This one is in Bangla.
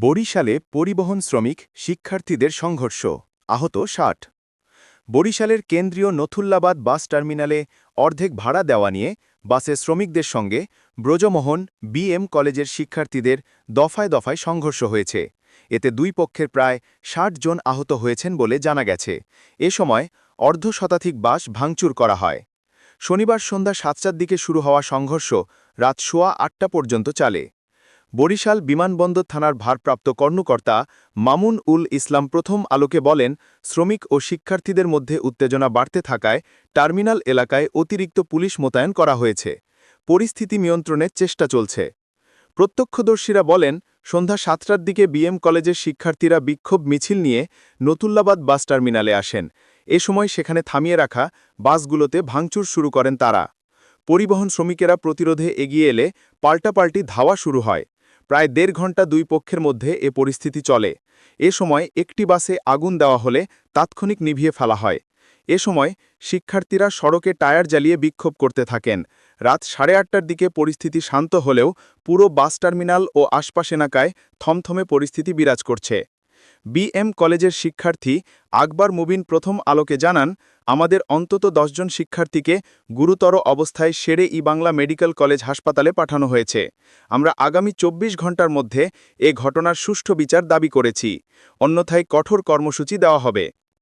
বরিশালে পরিবহন শ্রমিক শিক্ষার্থীদের সংঘর্ষ, আহত ষাট। বরিশালের কেন্দ্রীয় নথুল্লাবাদ বাস টার্মিনালে অর্ধেক ভাড়া দেওয়া নিয়ে বাসে শ্রমিকদের সঙ্গে ব্রজমোহন বিএম কলেজের শিক্ষার্থীদের দফায় দফায় সংঘর্ষ হয়েছে। এতে দুই পক্ষের প্রায় ষাট জন আহত হয়েছেন বলে জানা গেছে। এ সময় অর্ধ শতাধিক বাস ভাঙচুর করা হয়। শনিবার সন্ধ্যা সাতটার দিকে শুরু হওয়া সংঘর্ষ রাত সোয়া আটটা পর্যন্ত চালে। বরিশাল বিমানবন্দর থানার ভারপ্রাপ্ত কর্মকর্তা মামুন উল ইসলাম প্রথম আলোকে বলেন, শ্রমিক ও শিক্ষার্থীদের মধ্যে উত্তেজনা বাড়তে থাকায় টার্মিনাল এলাকায় অতিরিক্ত পুলিশ মোতায়েন করা হয়েছে। পরিস্থিতি নিয়ন্ত্রণের চেষ্টা চলছে। প্রত্যক্ষদর্শীরা বলেন, সন্ধ্যা সাতটার দিকে বিএম কলেজের শিক্ষার্থীরা বিক্ষোভ মিছিল নিয়ে নতুল্লাবাদ বাস টার্মিনালে আসেন। এ সময় সেখানে থামিয়ে রাখা বাসগুলোতে ভাঙচুর শুরু করেন তারা। পরিবহন শ্রমিকেরা প্রতিরোধে এগিয়ে এলে পাল্টাপাল্টি ধাওয়া শুরু হয়। প্রায় দেড় ঘণ্টা দুই পক্ষের মধ্যে এ পরিস্থিতি চলে। এ সময় একটি বাসে আগুন দেওয়া হলে তাৎক্ষণিক নিভিয়ে ফেলা হয়। এ সময় শিক্ষার্থীরা সড়কে টায়ার জ্বালিয়ে বিক্ষোভ করতে থাকেন। রাত সাড়ে আটটার দিকে পরিস্থিতি শান্ত হলেও পুরো বাস টার্মিনাল ও আশপাশ এলাকায় থমথমে পরিস্থিতি বিরাজ করছে। বিএম কলেজের শিক্ষার্থী আকবর মুবিন প্রথম আলোকে জানান, আমাদের অন্তত দশজন শিক্ষার্থীকে গুরুতর অবস্থায় সেরে ই বাংলা মেডিকেল কলেজ হাসপাতালে পাঠানো হয়েছে। আমরা আগামী ২৪ ঘণ্টার মধ্যে এ ঘটনার সুষ্ঠু বিচার দাবি করেছি। অন্যথায় কঠোর কর্মসূচি দেওয়া হবে।